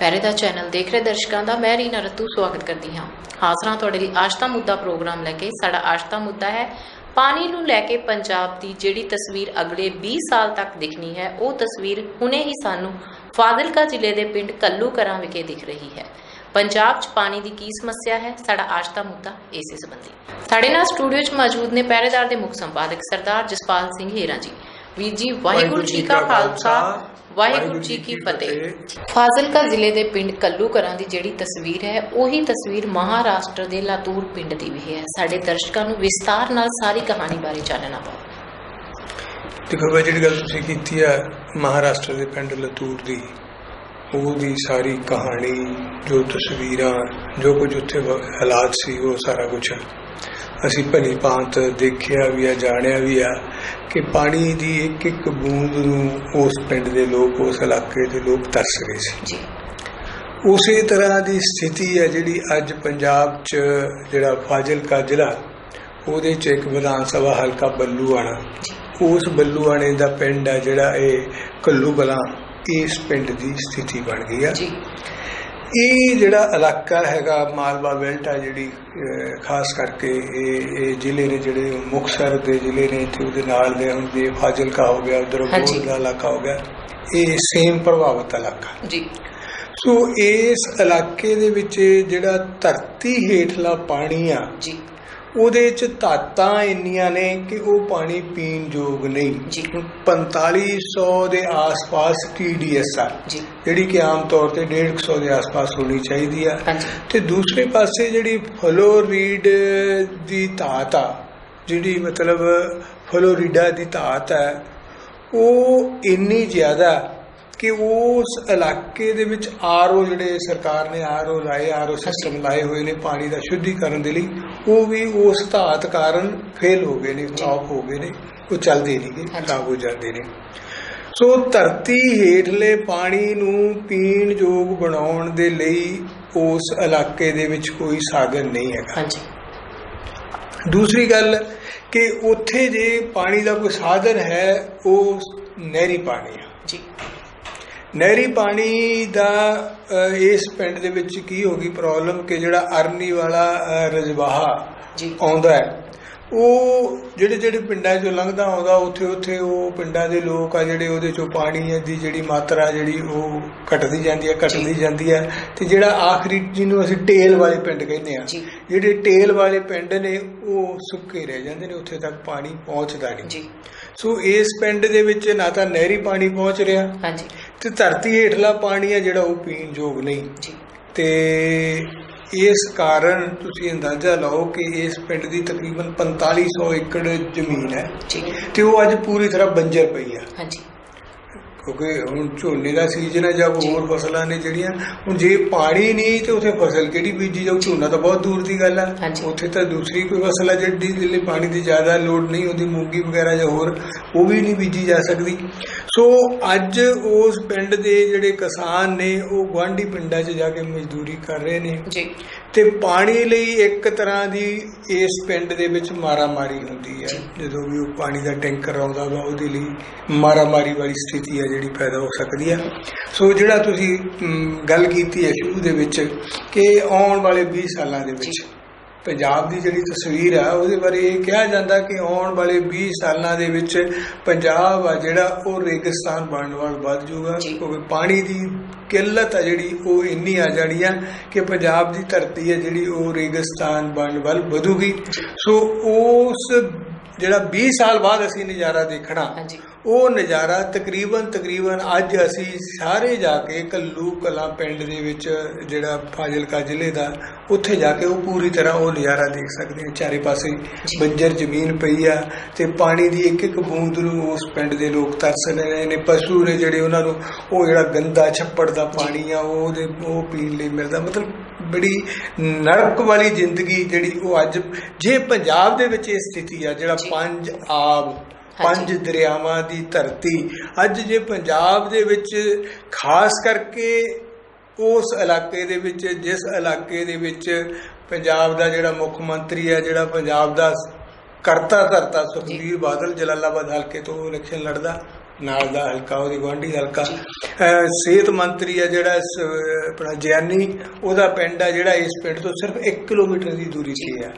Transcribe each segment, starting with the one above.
ਪਹਿਰੇਦਾਰ ਚੈਨਲ ਦੇਖ ਰਹੇ ਦਰਸ਼ਕਾਂ ਦਾ, ਮੈਂ ਰੀਨਾ ਰਤੂ ਸਵਾਗਤ ਕਰਦੀ ਹਾਂ। ਹਾਜ਼ਰ ਹਾਂ ਤੁਹਾਡੇ ਲਈ ਆਸ਼ਤਾ ਮੁੱਦਾ ਪ੍ਰੋਗਰਾਮ ਲੈ ਕੇ। ਸਾਡਾ ਆਸ਼ਤਾ ਮੁੱਦਾ ਹੈ, ਪਾਣੀ ਨੂੰ ਲੈ ਕੇ ਪੰਜਾਬ ਦੀ ਜਿਹੜੀ ਤਸਵੀਰ ਅਗਲੇ 20 ਸਾਲ ਤੱਕ ਦਿਖਣੀ ਹੈ, ਉਹ ਤਸਵੀਰ ਹੁਣੇ ਹੀ ਸਾਨੂੰ ਫਾਜ਼ਿਲਕਾ ਜ਼ਿਲ੍ਹੇ ਦੇ ਪਿੰਡ ਕੱਲੂ ਕੱਲੂਕਰਾਂ ਵਿਖੇ ਦਿਖ ਰਹੀ ਹੈ। ਪੰਜਾਬ 'ਚ ਪਾਣੀ ਦੀ ਕੀ ਸਮੱਸਿਆ ਹੈ? ਸਾਡਾ ਆਸ਼ਤਾ ਮੁੱਦਾ ਇਸੇ ਸੰਬੰਧੀ। ਸਾਡੇ ਨਾਲ ਸਟੂਡੀਓ 'ਚ ਮੌਜੂਦ ਨੇ ਪਹਿਰੇਦਾਰ ਦੇ ਮੁੱਖ ਸੰਪਾਦਕ ਸਰਦਾਰ ਜਸਪਾਲ ਸਿੰਘ ਹੀਰਾ ਜੀ। ਵੀਰ ਜੀ, ਵਾਹਿਗੁਰੂ ਜੀ ਕਾ ਖਾਲਸਾ, ਵਾਹਿਗੁਰੂ ਜੀ ਕੀ ਫਤਿਹ। ਫਾਜ਼ਿਲਕਾ ਜ਼ਿਲ੍ਹੇ ਦੇ ਪਿੰਡ ਕੱਲੂਕਰਾਂ ਦੀ ਜਿਹੜੀ ਤਸਵੀਰ ਹੈ, ਉਹੀ ਤਸਵੀਰ ਮਹਾਰਾਸ਼ਟਰ ਦੇ ਲਾਤੂਰ ਪਿੰਡ ਦੀ ਵੀ ਹੈ। ਸਾਡੇ ਦਰਸ਼ਕਾਂ ਨੂੰ ਵਿਸਤਾਰ ਨਾਲ ਸਾਰੀ ਕਹਾਣੀ ਬਾਰੇ ਜਾਣਨਾ ਪਾਓ ਦੇਖੋ ਬਈ, ਜਿਹੜੀ ਗੱਲ ਤੁਸੀਂ ਕੀਤੀ ਹੈ, ਮਹਾਰਾਸ਼ਟਰ ਦੇ ਪਿੰਡ ਲਤੂਰ ਦੀ, ਉਹਦੀ ਸਾਰੀ ਕਹਾਣੀ, ਜੋ ਤਸਵੀਰਾਂ, ਜੋ ਕੁਝ ਉੱਥੇ ਹਾਲਾਤ ਸੀ, ਉਹ ਸਾਰਾ ਕੁਝ ਅਸੀਂ ਭਲੀ ਭਾਂਤ ਦੇਖਿਆ ਵੀ ਆ ਜਾਣਿਆ ਵੀ ਆ ਕਿ ਪਾਣੀ ਦੀ ਇੱਕ ਇੱਕ ਬੂੰਦ ਨੂੰ ਉਸ ਪਿੰਡ ਦੇ ਲੋਕ ਉਸ ਇਲਾਕੇ ਦੇ ਲੋਕ ਤਰਸ ਰਹੇ ਸੀ। ਜੀ। ਉਸੇ ਤਰ੍ਹਾਂ ਦੀ ਸਥਿਤੀ ਹੈ ਜਿਹੜੀ ਅੱਜ ਪੰਜਾਬ 'ਚ ਜਿਹੜਾ ਫਾਜ਼ਿਲਕਾ ਜ਼ਿਲ੍ਹਾ ਉਹਦੇ 'ਚ ਇੱਕ ਵਿਧਾਨ ਸਭਾ ਹਲਕਾ ਬੱਲੂਆਣਾ। ਉਸ ਬੱਲੂਆਣੇ ਦਾ ਪਿੰਡ ਹੈ ਜਿਹੜਾ ਇਹ ਕੱਲੂ ਕਲਾਂ ਇਸ ਪਿੰਡ ਦੀ ਸਥਿਤੀ ਬਣ ਗਈ ਆ। ਜੀ। ਇਹ ਜਿਹੜਾ ਇਲਾਕਾ ਹੈਗਾ ਮਾਲਵਾ ਬੈਲਟ ਆ ਜਿਹੜੀ ਖਾਸ ਕਰਕੇ ਇਹ ਇਹ ਜ਼ਿਲ੍ਹੇ ਨੇ ਜਿਹੜੇ ਮੁਕਤਸਰ ਦੇ ਜ਼ਿਲ੍ਹੇ ਨੇ ਤੇ ਉਹਦੇ ਨਾਲ ਦੇ ਹੁਣ ਜੇ ਫਾਜ਼ਿਲਕਾ ਹੋ ਗਿਆ ਉਧਰ ਹਾਂਜੀ। ਦਾ ਇਲਾਕਾ ਹੋ ਗਿਆ ਇਹ ਸੇਮ ਪ੍ਰਭਾਵਿਤ ਇਲਾਕਾ। ਜੀ। ਸੋ ਇਸ ਇਲਾਕੇ ਦੇ ਵਿੱਚ ਜਿਹੜਾ ਧਰਤੀ ਹੇਠਲਾ ਪਾਣੀ ਆ ਜੀ। ਉਹਦੇ ਚ ਧਾਤਾਂ ਇੰਨੀਆਂ ਨੇ ਕਿ ਉਹ ਪਾਣੀ ਪੀਣ ਯੋਗ ਨਹੀਂ। ਜੀ। 4500 ਦੇ ਆਸ-ਪਾਸ TDS ਆ। ਜਿਹੜੀ ਕਿ ਆਮ ਤੌਰ ਤੇ 150 ਦੇ ਆਸ-ਪਾਸ ਹੋਣੀ ਚਾਹੀਦੀ ਆ। ਤੇ ਦੂਸਰੇ ਪਾਸੇ ਜਿਹੜੀ ਫਲੋਰੀਡ ਦੀ ਧਾਤ ਆ ਜਿਹੜੀ ਮਤਲਬ ਫਲੋਰੀਡਾ ਦੀ ਧਾਤ ਹੈ ਉਹ ਇੰਨੀ ਜ਼ਿਆਦਾ ਕਿ ਉਸ ਇਲਾਕੇ ਦੇ ਵਿੱਚ ਆਰਓ ਜਿਹੜੇ ਸਰਕਾਰ ਨੇ ਆਰਓ ਲਾਏ ਆਰਓ ਸਿਸਟਮ ਲਾਏ ਹੋਏ ਨੇ ਪਾਣੀ ਦਾ ਸ਼ੁੱਧੀਕਰਨ ਦੇ ਲਈ ਉਹ ਵੀ ਉਸ ਧਾਤ ਕਾਰਨ ਫੇਲ ਹੋ ਗਏ ਨੇ ਫਲਾਪ ਹੋ ਗਏ ਨੇ ਉਹ ਚੱਲਦੇ ਨਹੀਂ ਗੇ ਹਾਂਜੀ। ਖਰਾਬ ਹੋ ਜਾਂਦੇ ਨੇ। ਸੋ ਧਰਤੀ ਹੇਠਲੇ ਪਾਣੀ ਨੂੰ ਪੀਣ ਯੋਗ ਬਣਾਉਣ ਦੇ ਲਈ ਉਸ ਇਲਾਕੇ ਦੇ ਵਿੱਚ ਕੋਈ ਸਾਧਨ ਨਹੀਂ ਹੈਗਾ। ਹਾਂਜੀ। ਦੂਸਰੀ ਗੱਲ ਕਿ ਉੱਥੇ ਜੇ ਪਾਣੀ ਦਾ ਕੋਈ ਸਾਧਨ ਹੈ ਉਹ ਨਹਿਰੀ ਪਾਣੀ ਆ। ਜੀ। ਨਹਿਰੀ ਪਾਣੀ ਦਾ ਇਸ ਪਿੰਡ ਦੇ ਵਿੱਚ ਕੀ ਹੋ ਗਈ ਪ੍ਰੋਬਲਮ ਕਿ ਜਿਹੜਾ ਅਰਨੀ ਵਾਲਾ ਰਜਵਾਹਾ ਜੀ। ਆਉਂਦਾ ਹੈ ਉਹ ਜਿਹੜੇ ਜਿਹੜੇ ਪਿੰਡਾਂ 'ਚੋਂ ਲੰਘਦਾ ਆਉਂਦਾ ਉੱਥੇ ਉੱਥੇ ਉਹ ਪਿੰਡਾਂ ਦੇ ਲੋਕ ਆ ਜਿਹੜੇ ਉਹਦੇ 'ਚੋਂ ਪਾਣੀ ਦੀ ਜਿਹੜੀ ਮਾਤਰਾ ਜਿਹੜੀ ਉਹ ਘਟਦੀ ਜਾਂਦੀ ਹੈ ਘਟਦੀ ਜਾਂਦੀ ਹੈ ਤੇ ਜਿਹੜਾ ਆਖਰੀ ਜਿਹਨੂੰ ਅਸੀਂ ਟੇਲ ਵਾਲੇ ਪਿੰਡ ਕਹਿੰਦੇ ਆ। ਜਿਹੜੇ ਟੇਲ ਵਾਲੇ ਪਿੰਡ ਨੇ ਉਹ ਸੁੱਕੇ ਰਹਿ ਜਾਂਦੇ ਨੇ ਉੱਥੇ ਤੱਕ ਪਾਣੀ ਪਹੁੰਚਦਾ ਨਹੀਂ। ਜੀ। ਸੋ ਇਸ ਪਿੰਡ ਦੇ ਵਿੱਚ ਨਾ ਤਾਂ ਨਹਿਰੀ ਪਾਣੀ ਪਹੁੰਚ ਰਿਹਾ ਹਾਂਜੀ। ਤੇ ਧਰਤੀ ਹੇਠਲਾ ਪਾਣੀ ਆ ਜਿਹੜਾ ਉਹ ਪੀਣ ਯੋਗ ਨਹੀਂ। ਜੀ। ਤੇ ਇਸ ਕਾਰਨ ਤੁਸੀਂ ਅੰਦਾਜ਼ਾ ਲਾਓ ਕਿ ਇਸ ਪਿੰਡ ਦੀ ਤਕਰੀਬਨ 4500 ਏਕੜ ਜ਼ਮੀਨ ਹੈ। ਜੀ। ਤੇ ਉਹ ਅੱਜ ਪੂਰੀ ਤਰ੍ਹਾਂ ਬੰਜਰ ਪਈ ਆ। ਹਾਂਜੀ। ਕਿਉਂਕਿ ਹੁਣ ਝੋਨੇ ਦਾ ਸੀਜ਼ਨ ਹੈ ਜਾਂ। ਹੋਰ ਫਸਲਾਂ ਨੇ ਜਿਹੜੀਆਂ ਹੁਣ ਜੇ ਪਾਣੀ ਨਹੀਂ ਤੇ ਉਥੇ ਫਸਲ ਕਿਹੜੀ ਬੀਜੀ ਜਾਊ? ਝੋਨਾ ਤਾਂ ਬਹੁਤ ਦੂਰ ਦੀ ਗੱਲ ਆ। ਉੱਥੇ ਤਾਂ ਦੂਸਰੀ ਕੋਈ ਫਸਲ ਹੈ ਜਿਹੜੀ ਜਿਹਦੇ ਲਈ ਪਾਣੀ ਦੀ ਜ਼ਿਆਦਾ ਲੋੜ ਨਹੀਂ ਹੁੰਦੀ ਮੂੰਗੀ ਵਗੈਰਾ ਜਾਂ ਹੋਰ ਉਹ ਵੀ ਨਹੀਂ ਬੀਜੀ ਜਾ ਸਕਦੀ। ਸੋ ਅੱਜ ਉਸ ਪਿੰਡ ਦੇ ਜਿਹੜੇ ਕਿਸਾਨ ਨੇ ਉਹ ਗੁਆਂਢੀ ਪਿੰਡਾਂ 'ਚ ਜਾ ਕੇ ਮਜ਼ਦੂਰੀ ਕਰ ਰਹੇ ਨੇ। ਜੀ। ਤੇ ਪਾਣੀ ਲਈ ਇੱਕ ਤਰ੍ਹਾਂ ਦੀ ਇਸ ਪਿੰਡ ਦੇ ਵਿੱਚ ਮਾਰਾਮਾਰੀ ਹੁੰਦੀ ਹੈ। ਜਦੋਂ ਵੀ ਉਹ ਪਾਣੀ ਦਾ ਟੈਂਕਰ ਆਉਂਦਾ ਵਾ ਉਹਦੇ ਲਈ ਮਾਰਾਮਾਰੀ ਵਾਲੀ ਸਥਿਤੀ ਹੈ ਜਿਹੜੀ ਪੈਦਾ ਹੋ ਸਕਦੀ ਹੈ ਸੋ ਜਿਹੜਾ ਤੁਸੀਂ ਗੱਲ ਕੀਤੀ ਹੈ ਸ਼ੁਰੂ ਦੇ ਵਿੱਚ ਕਿ ਆਉਣ ਵਾਲੇ 20 ਸਾਲਾਂ ਦੇ ਵਿੱਚ। ਪੰਜਾਬ ਦੀ ਜਿਹੜੀ ਤਸਵੀਰ ਆ ਉਹਦੇ ਬਾਰੇ ਇਹ ਕਿਹਾ ਜਾਂਦਾ ਕਿ ਆਉਣ ਵਾਲੇ 20 ਸਾਲਾਂ ਦੇ ਵਿੱਚ ਪੰਜਾਬ ਆ ਜਿਹੜਾ ਉਹ ਰੇਗਿਸਤਾਨ ਬਣਨ ਵੱਲ ਵੱਧ ਜਾਊਗਾ। ਕਿਉਂਕਿ ਪਾਣੀ ਦੀ ਕਿੱਲਤ ਆ ਜਿਹੜੀ ਉਹ ਇੰਨੀ ਆ ਜਾਣੀ ਆ ਕਿ ਪੰਜਾਬ ਦੀ ਧਰਤੀ ਹੈ ਜਿਹੜੀ ਉਹ ਰੇਗਿਸਤਾਨ ਬਣਨ ਵੱਲ ਵਧੂਗੀ। ਸੋ ਉਸ ਜਿਹੜਾ 20 ਸਾਲ ਬਾਅਦ ਅਸੀਂ ਨਜ਼ਾਰਾ ਦੇਖਣਾ ਹਾਂਜੀ। ਉਹ ਨਜ਼ਾਰਾ ਤਕਰੀਬਨ ਤਕਰੀਬਨ ਅੱਜ ਅਸੀਂ ਸਾਰੇ ਜਾ ਕੇ ਕੱਲੂ ਕਲਾਂ ਪਿੰਡ ਦੇ ਵਿੱਚ ਜਿਹੜਾ ਫਾਜ਼ਿਲਕਾ ਜ਼ਿਲ੍ਹੇ ਦਾ ਉੱਥੇ ਜਾ ਕੇ ਉਹ ਪੂਰੀ ਤਰ੍ਹਾਂ ਉਹ ਨਜ਼ਾਰਾ ਦੇਖ ਸਕਦੇ ਹਾਂ। ਚਾਰੇ ਪਾਸੇ। ਬੰਜਰ ਜ਼ਮੀਨ ਪਈ ਆ ਤੇ ਪਾਣੀ ਦੀ ਇੱਕ ਇੱਕ ਬੂੰਦ ਨੂੰ ਉਸ ਪਿੰਡ ਦੇ ਲੋਕ ਤਰਸ ਰਹੇ ਨੇ। ਪਸ਼ੂ ਨੇ ਜਿਹੜੇ ਉਹਨਾਂ ਨੂੰ ਉਹ ਜਿਹੜਾ ਗੰਦਾ ਛੱਪੜ ਦਾ ਪਾਣੀ ਆ ਉਹ ਉਹਦੇ ਉਹ ਪੀਣ ਲਈ ਮਿਲਦਾ। ਮਤਲਬ ਬੜੀ ਨਰਕ ਵਾਲੀ ਜ਼ਿੰਦਗੀ ਜਿਹੜੀ ਉਹ ਅੱਜ ਜੇ ਪੰਜਾਬ ਦੇ ਵਿੱਚ ਇਹ ਸਥਿਤੀ ਆ ਜਿਹੜਾ। ਪੰਜ ਆਬ ਪੰਜ। ਦਰਿਆਵਾਂ ਦੀ ਧਰਤੀ ਅੱਜ ਜੇ ਪੰਜਾਬ ਦੇ ਵਿੱਚ ਖਾਸ ਕਰਕੇ ਉਸ ਇਲਾਕੇ ਦੇ ਵਿੱਚ ਜਿਸ ਇਲਾਕੇ ਦੇ ਵਿੱਚ ਪੰਜਾਬ ਦਾ ਜਿਹੜਾ ਮੁੱਖ ਮੰਤਰੀ ਹੈ ਜਿਹੜਾ ਪੰਜਾਬ ਦਾ ਕਰਤਾ ਧਰਤਾ ਸੁਖਬੀਰ ਬਾਦਲ ਜਲਾਲਾਬਾਦ ਹਲਕੇ ਤੋਂ ਇਲੈਕਸ਼ਨ ਲੜਦਾ ਨਾਲ ਦਾ ਹਲਕਾ ਉਹਦੀ ਗੁਆਂਢੀ ਹਲਕਾ। ਸਿਹਤ ਮੰਤਰੀ ਆ ਜਿਹੜਾ ਆਪਣਾ ਜਿਆਨੀ ਉਹਦਾ ਪਿੰਡ ਆ ਜਿਹੜਾ ਇਸ ਪਿੰਡ ਤੋਂ ਸਿਰਫ 1 ਕਿਲੋਮੀਟਰ ਦੀ ਦੂਰੀ ਤੇ ਆ।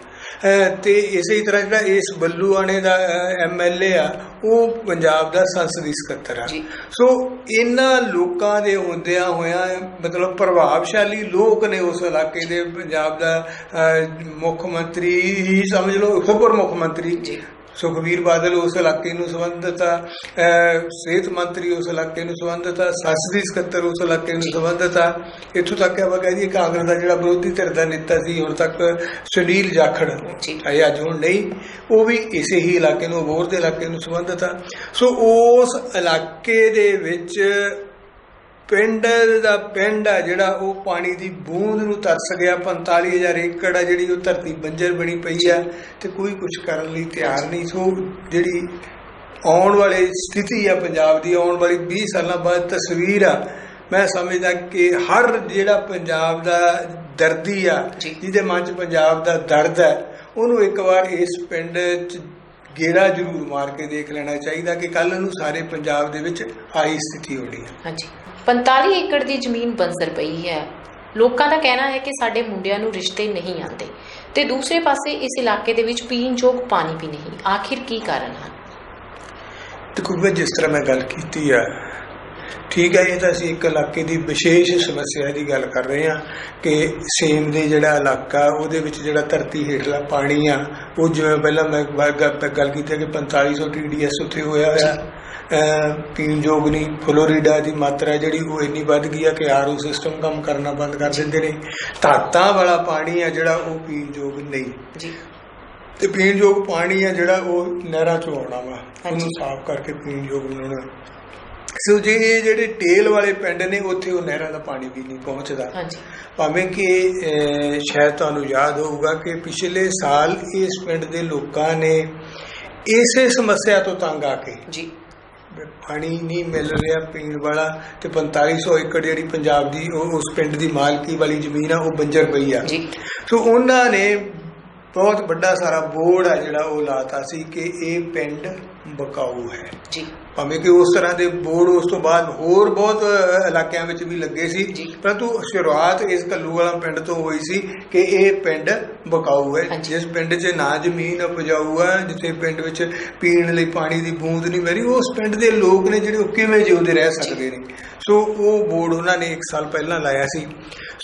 ਤੇ ਇਸੇ ਤਰ੍ਹਾਂ ਜਿਹੜਾ ਇਸ ਬੱਲੂਆਣੇ ਦਾ ਐਮਐਲਏ ਆ ਉਹ ਪੰਜਾਬ ਦਾ ਸੰਸਦੀ ਸਕੱਤਰ ਆ। ਸੋ ਇਹਨਾਂ ਲੋਕਾਂ ਦੇ ਹੁੰਦਿਆਂ ਹੋਇਆਂ ਮਤਲਬ ਪ੍ਰਭਾਵਸ਼ਾਲੀ ਲੋਕ ਨੇ ਉਸ ਇਲਾਕੇ ਦੇ ਪੰਜਾਬ ਦਾ ਮੁੱਖ ਮੰਤਰੀ ਹੀ ਸਮਝ ਲਓ ਉਪ ਮੁੱਖ ਮੰਤਰੀ ਜੀ। ਸੁਖਬੀਰ ਬਾਦਲ ਉਸ ਇਲਾਕੇ ਨੂੰ ਸੰਬੰਧਿਤ ਸਿਹਤ ਮੰਤਰੀ ਉਸ ਇਲਾਕੇ ਨੂੰ ਸੰਬੰਧਿਤ ਆ ਸੰਸਦੀ ਸਕੱਤਰ ਉਸ ਇਲਾਕੇ ਨੂੰ ਸੰਬੰਧਿਤ ਆ ਇੱਥੋਂ ਤੱਕ ਆਪਾਂ ਕਹਿ ਦਈਏ ਕਾਂਗਰਸ ਦਾ ਜਿਹੜਾ ਵਿਰੋਧੀ ਧਿਰ ਦਾ ਨੇਤਾ ਸੀ ਹੁਣ ਤੱਕ ਸੁਨੀਲ ਜਾਖੜ। ਹੈ ਅੱਜ ਹੁਣ ਨਹੀਂ ਉਹ ਵੀ ਇਸੇ ਹੀ ਇਲਾਕੇ ਨੂੰ ਅਬੋਹਰ ਦੇ ਇਲਾਕੇ ਨੂੰ ਸੰਬੰਧਿਤ ਆ ਸੋ ਉਸ ਇਲਾਕੇ ਦੇ ਵਿੱਚ ਪਿੰਡ ਦਾ ਪਿੰਡ ਆ ਜਿਹੜਾ ਉਹ ਪਾਣੀ ਦੀ ਬੂੰਦ ਨੂੰ ਤਰਸ ਗਿਆ 45000 ਏਕੜ ਆ ਜਿਹੜੀ ਉਹ ਧਰਤੀ ਬੰਜਰ ਬਣੀ ਪਈ ਆ ਤੇ ਕੋਈ ਕੁਝ ਕਰਨ ਲਈ ਤਿਆਰ ਨਹੀਂ। ਸੋ ਜਿਹੜੀ ਆਉਣ ਵਾਲੀ ਸਥਿਤੀ ਆ ਪੰਜਾਬ ਦੀ ਆਉਣ ਵਾਲੀ 20 ਸਾਲਾਂ ਬਾਅਦ ਤਸਵੀਰ ਆ ਮੈਂ ਸਮਝਦਾ ਕਿ ਹਰ ਜਿਹੜਾ ਪੰਜਾਬ ਦਾ ਦਰਦੀ ਆ। ਜਿਹਦੇ ਮਨ 'ਚ ਪੰਜਾਬ ਦਾ ਦਰਦ ਹੈ ਉਹਨੂੰ ਇੱਕ ਵਾਰ ਇਸ ਪਿੰਡ 'ਚ ਗੇੜਾ ਜ਼ਰੂਰ ਮਾਰ ਕੇ ਦੇਖ ਲੈਣਾ ਚਾਹੀਦਾ ਕਿ ਕੱਲ ਨੂੰ ਸਾਰੇ ਪੰਜਾਬ ਦੇ ਵਿੱਚ ਆਹੀ ਸਥਿਤੀ ਹੋਣੀ ਹੈ ਹਾਂਜੀ। 45 ਏਕੜ ਦੀ ਜ਼ਮੀਨ ਬੰਜਰ ਪਈ ਹੈ। ਲੋਕਾਂ ਦਾ ਕਹਿਣਾ ਹੈ ਕਿ ਸਾਡੇ ਮੁੰਡਿਆਂ ਨੂੰ ਰਿਸ਼ਤੇ ਨਹੀਂ ਆਉਂਦੇ ਤੇ ਦੂਸਰੇ ਪਾਸੇ ਇਸ ਇਲਾਕੇ ਦੇ ਵਿੱਚ ਪੀਣ ਯੋਗ ਪਾਣੀ ਵੀ ਨਹੀਂ। ਆਖਿਰ ਕੀ ਕਾਰਨ ਹਨ? ਦੇਖੋ ਜਿਸ ਤਰ੍ਹਾਂ ਮੈਂ ਗੱਲ ਕੀਤੀ ਆ ਠੀਕ ਹੈ ਇਹ ਤਾਂ ਅਸੀਂ ਇੱਕ ਇਲਾਕੇ ਦੀ ਵਿਸ਼ੇਸ਼ ਸਮੱਸਿਆ ਦੀ ਗੱਲ ਕਰ ਰਹੇ ਹਾਂ ਕਿ ਸੇਮ ਦੇ ਜਿਹੜਾ ਇਲਾਕਾ ਉਹਦੇ ਵਿੱਚ ਜਿਹੜਾ ਧਰਤੀ ਹੇਠਲਾ ਪਾਣੀ ਆ ਉਹ ਜਿਵੇਂ ਪਹਿਲਾਂ ਮੈਂ ਗੱਲ ਕੀਤੀ ਕਿ 4500 TDS ਉੱਥੇ ਹੋਇਆ ਹੋਇਆ। ਪੀਣ ਯੋਗ ਨਹੀਂ ਫਲੋਰੀਡਾ ਦੀ ਮਾਤਰਾ ਜਿਹੜੀ ਉਹ ਇੰਨੀ ਵੱਧ ਗਈ ਆ ਕਿ ਆਰਓ ਸਿਸਟਮ ਕੰਮ ਕਰਨਾ ਬੰਦ ਕਰ ਦਿੰਦੇ ਨੇ। ਧਾਤਾਂ ਵਾਲਾ ਪਾਣੀ ਆ ਜਿਹੜਾ ਉਹ ਪੀਣ ਯੋਗ ਨਹੀਂ। ਜੀ। ਤੇ ਪੀਣ ਯੋਗ ਪਾਣੀ ਆ ਜਿਹੜਾ ਉਹ ਨਹਿਰਾਂ ਚੋਂ ਆਉਣਾ ਵਾ। ਉਹਨੂੰ ਸਾਫ਼ ਕਰਕੇ ਪੀਣ ਯੋਗ ਬਣਾਉਣਾ ਸੋ ਜੇ ਇਹ ਜਿਹੜੇ ਟੇਲ ਵਾਲੇ ਪਿੰਡ ਨੇ ਉੱਥੇ ਉਹ ਨਹਿਰਾਂ ਦਾ ਪਾਣੀ ਵੀ ਨਹੀਂ ਪਹੁੰਚਦਾ। ਹਾਂਜੀ। ਭਾਵੇਂ ਕਿ ਸ਼ਾਇਦ ਤੁਹਾਨੂੰ ਯਾਦ ਹੋਊਗਾ ਕਿ ਪਿਛਲੇ ਸਾਲ ਇਸ ਪਿੰਡ ਦੇ ਲੋਕਾਂ ਨੇ ਇਸੇ ਸਮੱਸਿਆ ਤੋਂ ਤੰਗ ਆ ਕੇ ਜੀ। ਪਾਣੀ ਨਹੀਂ ਮਿਲ ਰਿਹਾ ਪੀਣ ਵਾਲਾ ਤੇ 4500 ਏਕੜ ਜਿਹੜੀ ਪੰਜਾਬ ਦੀ ਉਹ ਉਸ ਪਿੰਡ ਦੀ ਮਾਲਕੀ ਵਾਲੀ ਜ਼ਮੀਨ ਆ ਉਹ ਬੰਜਰ ਪਈ ਆ। ਜੀ। ਸੋ ਉਹਨਾਂ ਨੇ ਬਹੁਤ ਵੱਡਾ ਸਾਰਾ ਬੋਰਡ ਆ ਜਿਹੜਾ ਉਹ ਲਾਤਾ ਸੀ ਕਿ ਇਹ ਪਿੰਡ ਬਕਾਊ ਹੈ। ਜੀ। ਭਾਵੇਂ ਕਿ ਉਸ ਤਰ੍ਹਾਂ ਦੇ ਬੋਰਡ ਉਸ ਤੋਂ ਬਾਅਦ ਹੋਰ ਬਹੁਤ ਇਲਾਕਿਆਂ ਵਿੱਚ ਵੀ ਲੱਗੇ ਸੀ। ਪਰੰਤੂ ਸ਼ੁਰੂਆਤ ਇਸ ਕੱਲੂ ਵਾਲਾ ਪਿੰਡ ਤੋਂ ਹੋਈ ਸੀ ਕਿ ਇਹ ਪਿੰਡ ਬਕਾਊ ਹੈ। ਜਿਸ ਪਿੰਡ 'ਚ ਨਾ ਜ਼ਮੀਨ ਉਪਜਾਊ ਹੈ ਜਿੱਥੇ ਪਿੰਡ ਵਿੱਚ ਪੀਣ ਲਈ ਪਾਣੀ ਦੀ ਬੂੰਦ ਨਹੀਂ ਮਿਲੀ ਉਸ ਪਿੰਡ ਦੇ ਲੋਕ ਨੇ ਜਿਹੜੇ ਉਹ ਕਿਵੇਂ ਜਿਉਂਦੇ ਰਹਿ ਸਕਦੇ ਨੇ? ਸੋ ਉਹ ਬੋਰਡ ਉਹਨਾਂ ਨੇ 1 ਸਾਲ ਪਹਿਲਾਂ ਲਾਇਆ ਸੀ।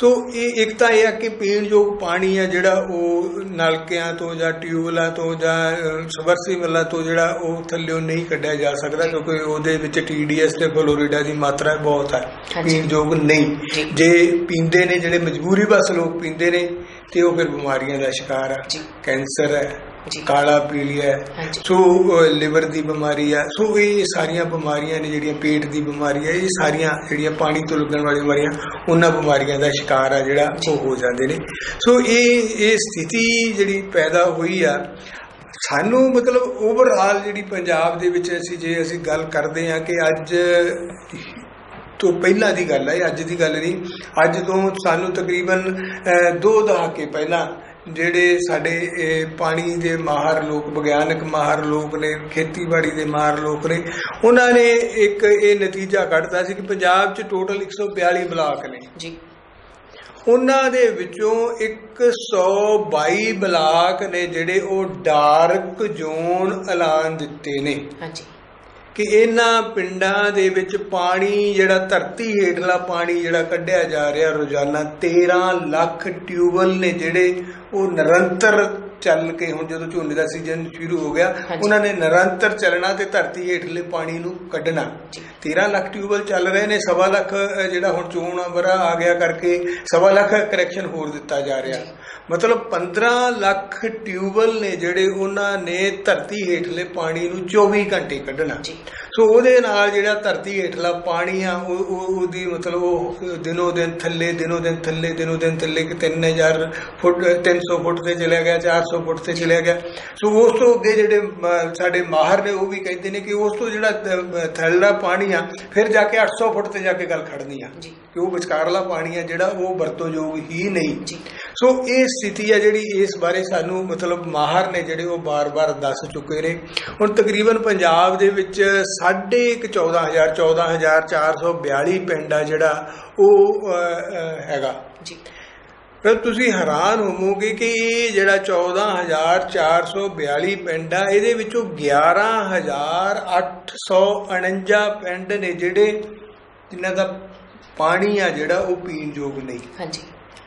ਸੋ ਇਹ ਇੱਕ ਤਾਂ ਇਹ ਹੈ ਕਿ ਪੀਣ ਯੋਗ ਪਾਣੀ ਆ ਜਿਹੜਾ ਉਹ ਨਲਕਿਆਂ ਤੋਂ ਜਾਂ ਟਿਊਬਵੈਲਾਂ ਤੋਂ ਜਾਂ ਅ, ਸਬਮਰਸੀਬਲਾਂ ਤੋਂ ਜਿਹੜਾ ਉਹ ਥੱਲਿਓਂ ਨਹੀਂ ਕੱਢਿਆ ਜਾ ਸਕਦਾ ਕਿਉਂਕਿ ਉਹਦੇ ਵਿੱਚ TDS ਤੇ ਫਲੋਰੀਡਾ ਦੀ ਮਾਤਰਾ ਬਹੁਤ ਹੈ। ਪੀਣ ਯੋਗ ਨਹੀਂ ਜੀ। ਪੀਂਦੇ ਨੇ ਜਿਹੜੇ ਮਜਬੂਰੀ ਬਸ ਲੋਕ ਪੀਂਦੇ ਨੇ ਤੇ ਉਹ ਫਿਰ ਬਿਮਾਰੀਆਂ ਦਾ ਸ਼ਿਕਾਰ ਆ। ਕੈਂਸਰ ਹੈ। ਕਾਲਾ ਪੀਲੀਆ। ਸੋ ਲਿਵਰ ਦੀ ਬਿਮਾਰੀ ਆ। ਸੋ ਇਹ ਸਾਰੀਆਂ ਬਿਮਾਰੀਆਂ ਨੇ ਜਿਹੜੀਆਂ ਪੇਟ ਦੀ ਬਿਮਾਰੀ ਆ ਇਹ ਸਾਰੀਆਂ ਜਿਹੜੀਆਂ ਪਾਣੀ ਤੋਂ ਲੱਗਣ ਵਾਲੀਆਂ ਬਿਮਾਰੀਆਂ ਉਹਨਾਂ ਬਿਮਾਰੀਆਂ ਦਾ ਸ਼ਿਕਾਰ ਆ ਜਿਹੜਾ ਉਹ ਹੋ ਜਾਂਦੇ ਨੇ। ਸੋ ਇਹ ਇਹ ਸਥਿਤੀ ਜਿਹੜੀ ਪੈਦਾ ਹੋਈ ਆ ਸਾਨੂੰ ਮਤਲਬ ਓਵਰਆਲ ਜਿਹੜੀ ਪੰਜਾਬ ਦੇ ਵਿੱਚ ਅਸੀਂ ਜੇ ਅਸੀਂ ਗੱਲ ਕਰਦੇ ਹਾਂ ਕਿ ਅੱਜ ਤੋਂ ਪਹਿਲਾਂ ਦੀ ਗੱਲ ਹੈ ਅੱਜ ਦੀ ਗੱਲ ਨਹੀਂ ਅੱਜ ਤੋਂ ਸਾਨੂੰ ਤਕਰੀਬਨ ਅਹ, ਦੋ ਦਹਾਕੇ ਪਹਿਲਾਂ ਜਿਹੜੇ ਸਾਡੇ ਇਹ, ਪਾਣੀ ਦੇ ਮਾਹਰ ਲੋਕ ਵਿਗਿਆਨਕ ਮਾਹਰ ਲੋਕ ਨੇ ਖੇਤੀਬਾੜੀ ਦੇ ਮਾਹਰ ਲੋਕ ਨੇ ਉਹਨਾਂ ਨੇ ਇੱਕ ਇਹ ਨਤੀਜਾ ਕੱਢਤਾ ਸੀ ਕਿ ਪੰਜਾਬ 'ਚ ਟੋਟਲ 142 ਬਲਾਕ ਨੇ। ਜੀ। ਉਹਨਾਂ ਦੇ ਵਿੱਚੋਂ 122 ਬਲਾਕ ਨੇ ਜਿਹੜੇ ਉਹ ਡਾਰਕ ਜ਼ੋਨ ਐਲਾਨ ਦਿੱਤੇ ਨੇ। ਹਾਂਜੀ। ਕਿ ਇਹਨਾਂ ਪਿੰਡਾਂ ਦੇ ਵਿੱਚ ਪਾਣੀ ਜਿਹੜਾ ਧਰਤੀ ਹੇਠਲਾ ਪਾਣੀ ਜਿਹੜਾ ਕੱਢਿਆ ਜਾ ਰਿਹਾ ਰੋਜ਼ਾਨਾ 13 ਲੱਖ ਟਿਊਬਲ ਨੇ ਜਿਹੜੇ ਉਹ ਨਿਰੰਤਰ ਚੱਲ ਕੇ ਹੁਣ ਜਦੋਂ ਝੋਨੇ ਦਾ ਸੀਜ਼ਨ ਸ਼ੁਰੂ ਹੋ ਗਿਆ। ਉਹਨਾਂ ਨੇ ਨਿਰੰਤਰ ਚੱਲਣਾ ਤੇ ਧਰਤੀ ਹੇਠਲੇ ਪਾਣੀ ਨੂੰ ਕੱਢਣਾ ਜੀ। 13 ਲੱਖ ਟਿਊਬਲ ਚੱਲ ਰਹੇ ਨੇ ਸਵਾ ਲੱਖ ਜਿਹੜਾ ਹੁਣ ਚੋਣ ਬਰਾ ਆ ਗਿਆ ਕਰਕੇ ਸਵਾ ਲੱਖ ਕਰੈਕਸ਼ਨ ਹੋਰ ਦਿੱਤਾ ਜਾ ਰਿਹਾ। ਮਤਲਬ 15 ਲੱਖ ਟਿਊਬਲ ਨੇ ਜਿਹੜੇ ਉਹਨਾਂ ਨੇ ਧਰਤੀ ਹੇਠਲੇ ਪਾਣੀ ਨੂੰ 24 ਘੰਟੇ ਕੱਢਣਾ ਸੋ ਉਹਦੇ ਨਾਲ ਜਿਹੜਾ ਧਰਤੀ ਹੇਠਲਾ ਪਾਣੀ ਆ ਉਹ ਉਹ- ਉਹਦੀ ਮਤਲਬ ਉਹ ਦਿਨੋ ਦਿਨ ਥੱਲੇ ਦਿਨੋ ਦਿਨ ਥੱਲੇ ਦਿਨੋ ਦਿਨ ਥੱਲੇ ਕਿ 3000 ਫੁੱਟ 300 ਫੁੱਟ ਤੇ ਚਲਿਆ ਗਿਆ 400 7-800 ਫੁੱਟ ਤੇ ਚਲਿਆ ਗਿਆ। ਸੋ ਉਸ ਤੋਂ ਅੱਗੇ ਜਿਹੜੇ ਸਾਡੇ ਮਾਹਰ ਨੇ ਉਹ ਵੀ ਕਹਿੰਦੇ ਨੇ ਕਿ ਉਸ ਤੋਂ ਜਿਹੜਾ ਥੱਲੜਾ ਪਾਣੀ ਆ ਫਿਰ ਜਾ ਕੇ 800 ਫੁੱਟ ਤੇ ਜਾ ਕੇ ਗੱਲ ਖੜਨੀ ਆ। ਕਿ ਉਹ ਵਿਚਕਾਰਲਾ ਪਾਣੀ ਆ ਜਿਹੜਾ ਉਹ ਵਰਤੋਂਯੋਗ ਹੀ ਨਹੀਂ। ਸੋ ਇਹ ਸਥਿਤੀ ਆ ਜਿਹੜੀ ਇਸ ਬਾਰੇ ਸਾਨੂੰ ਮਤਲਬ ਮਾਹਰ ਨੇ ਜਿਹੜੇ ਉਹ ਬਾਰ-ਬਾਰ ਦੱਸ ਚੁੱਕੇ ਨੇ। ਹੁਣ ਤਕਰੀਬਨ ਪੰਜਾਬ ਦੇ ਵਿੱਚ ਸਾਢੇ ਕੁ 14000 14442 ਪਿੰਡ ਆ ਜਿਹੜਾ ਉਹ ਹੈਗਾ। ਜੀ। ਫਿਰ ਤੁਸੀਂ ਹੈਰਾਨ ਹੋਵੋਗੇ ਕਿ ਇਹ ਜਿਹੜਾ 14442 ਪਿੰਡ ਆ, ਇਹਦੇ ਵਿੱਚੋਂ 11849 ਪਿੰਡ ਨੇ ਜਿਹੜੇ ਜਿਨ੍ਹਾਂ ਦਾ ਪਾਣੀ ਆ ਜਿਹੜਾ ਉਹ ਪੀਣ ਯੋਗ ਨਹੀਂ। ਹਾਂਜੀ।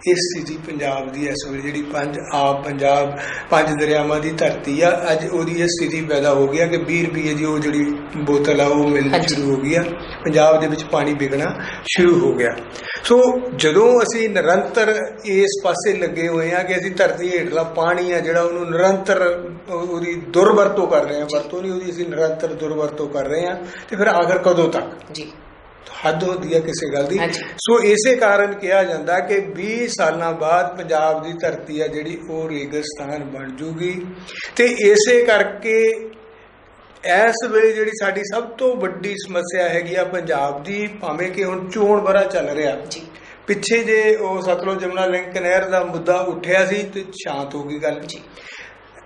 ਇਸ ਸਥਿਤੀ ਪੰਜਾਬ ਦੀ ਇਸ ਵੇਲੇ ਜਿਹੜੀ ਪੰਜ ਆਪ ਪੰਜਾਬ ਪੰਜ ਦਰਿਆਵਾਂ ਦੀ ਧਰਤੀ ਆ ਅੱਜ ਉਹਦੀ ਇਹ ਸਥਿਤੀ ਪੈਦਾ ਹੋ ਗਈ ਆ ਕਿ 20 ਰੁਪਏ ਦੀ ਉਹ ਜਿਹੜੀ ਬੋਤਲ ਆ ਉਹ ਮਿਲਣੀ। ਸ਼ੁਰੂ ਹੋ ਗਈ ਆ। ਪੰਜਾਬ ਦੇ ਵਿੱਚ ਪਾਣੀ ਵਿਕਣਾ ਸ਼ੁਰੂ ਹੋ ਗਿਆ। ਸੋ ਜਦੋਂ ਅਸੀਂ ਨਿਰੰਤਰ ਇਸ ਪਾਸੇ ਲੱਗੇ ਹੋਏ ਆ ਕਿ ਅਸੀਂ ਧਰਤੀ ਹੇਠਲਾ ਪਾਣੀ ਆ ਜਿਹੜਾ ਉਹਨੂੰ ਨਿਰੰਤਰ ਉਹ- ਉਹਦੀ ਦੁਰਵਰਤੋਂ ਕਰ ਰਹੇ ਆ ਵਰਤੋਂ ਨਹੀਂ ਉਹਦੀ ਅਸੀਂ ਨਿਰੰਤਰ ਦੁਰਵਰਤੋਂ ਕਰ ਰਹੇ ਆ ਤੇ ਫਿਰ ਆਖਰ ਕਦੋਂ ਤੱਕ? ਜੀ। ਹੱਦ ਹੁੰਦੀ ਹੈ ਕਿਸੇ ਗੱਲ ਦੀ। ਸੋ ਇਸੇ ਕਾਰਨ ਕਿਹਾ ਜਾਂਦਾ ਕਿ 20 ਸਾਲਾਂ ਬਾਅਦ ਪੰਜਾਬ ਦੀ ਧਰਤੀ ਆ ਜਿਹੜੀ ਉਹ ਰੇਗਿਸਤਾਨ ਬਣ ਜੂਗੀ। ਤੇ ਇਸੇ ਕਰਕੇ ਇਸ ਵੇਲੇ ਜਿਹੜੀ ਸਾਡੀ ਸਭ ਤੋਂ ਵੱਡੀ ਸਮੱਸਿਆ ਹੈਗੀ ਆ ਪੰਜਾਬ ਦੀ ਭਾਵੇਂ ਕਿ ਹੁਣ ਚੋਣ ਬਰਾ ਚੱਲ ਰਿਹਾ। ਜੀ। ਪਿੱਛੇ ਜੇ ਉਹ ਸਤਲੁਜ ਜਮਨਾ ਲਿੰਕ ਨਹਿਰ ਦਾ ਮੁੱਦਾ ਉੱਠਿਆ ਸੀ ਤੇ ਸ਼ਾਂਤ ਹੋ ਗਈ ਗੱਲ। ਜੀ।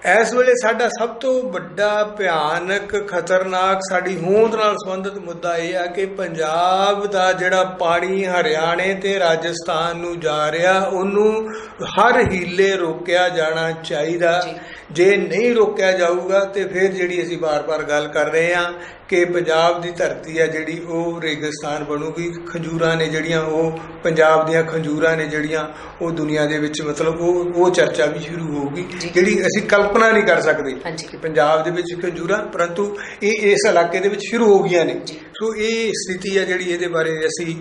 ਇਸ ਵੇਲੇ ਸਾਡਾ ਸਭ ਤੋਂ ਵੱਡਾ ਭਿਆਨਕ ਖਤਰਨਾਕ ਸਾਡੀ ਹੋਂਦ ਨਾਲ ਸੰਬੰਧਿਤ ਮੁੱਦਾ ਇਹ ਆ ਕਿ ਪੰਜਾਬ ਦਾ ਜਿਹੜਾ ਪਾਣੀ ਹਰਿਆਣੇ ਤੇ ਰਾਜਸਥਾਨ ਨੂੰ ਜਾ ਰਿਹਾ ਉਹਨੂੰ ਹਰ ਹੀਲੇ ਰੋਕਿਆ ਜਾਣਾ ਚਾਹੀਦਾ ਜੀ। ਨਹੀਂ ਰੋਕਿਆ ਜਾਊਗਾ ਤੇ ਫਿਰ ਜਿਹੜੀ ਅਸੀਂ ਬਾਰ-ਬਾਰ ਗੱਲ ਕਰ ਰਹੇ ਹਾਂ ਕਿ ਪੰਜਾਬ ਦੀ ਧਰਤੀ ਆ ਜਿਹੜੀ ਉਹ ਰੇਗਿਸਤਾਨ ਬਣੂਗੀ ਖੰਜੂਰਾਂ ਨੇ ਜਿਹੜੀਆਂ ਉਹ ਪੰਜਾਬ ਦੀਆਂ ਖੰਜੂਰਾਂ ਨੇ ਜਿਹੜੀਆਂ ਉਹ ਦੁਨੀਆ ਦੇ ਵਿੱਚ ਮਤਲਬ ਉਹ ਉਹ ਚਰਚਾ ਵੀ ਸ਼ੁਰੂ ਹੋਊਗੀ। ਜਿਹੜੀ ਅਸੀਂ ਕਲਪਨਾ ਨਹੀਂ ਕਰ ਸਕਦੇ। ਕਿ ਪੰਜਾਬ ਦੇ ਵਿੱਚ ਖੰਜੂਰਾਂ ਪਰੰਤੂ ਇਹ ਇਸ ਇਲਾਕੇ ਦੇ ਵਿੱਚ ਸ਼ੁਰੂ ਹੋ ਗਈਆਂ ਨੇ। ਸੋ ਇਹ ਸਥਿਤੀ ਆ ਜਿਹੜੀ ਇਹਦੇ ਬਾਰੇ ਅਸੀਂ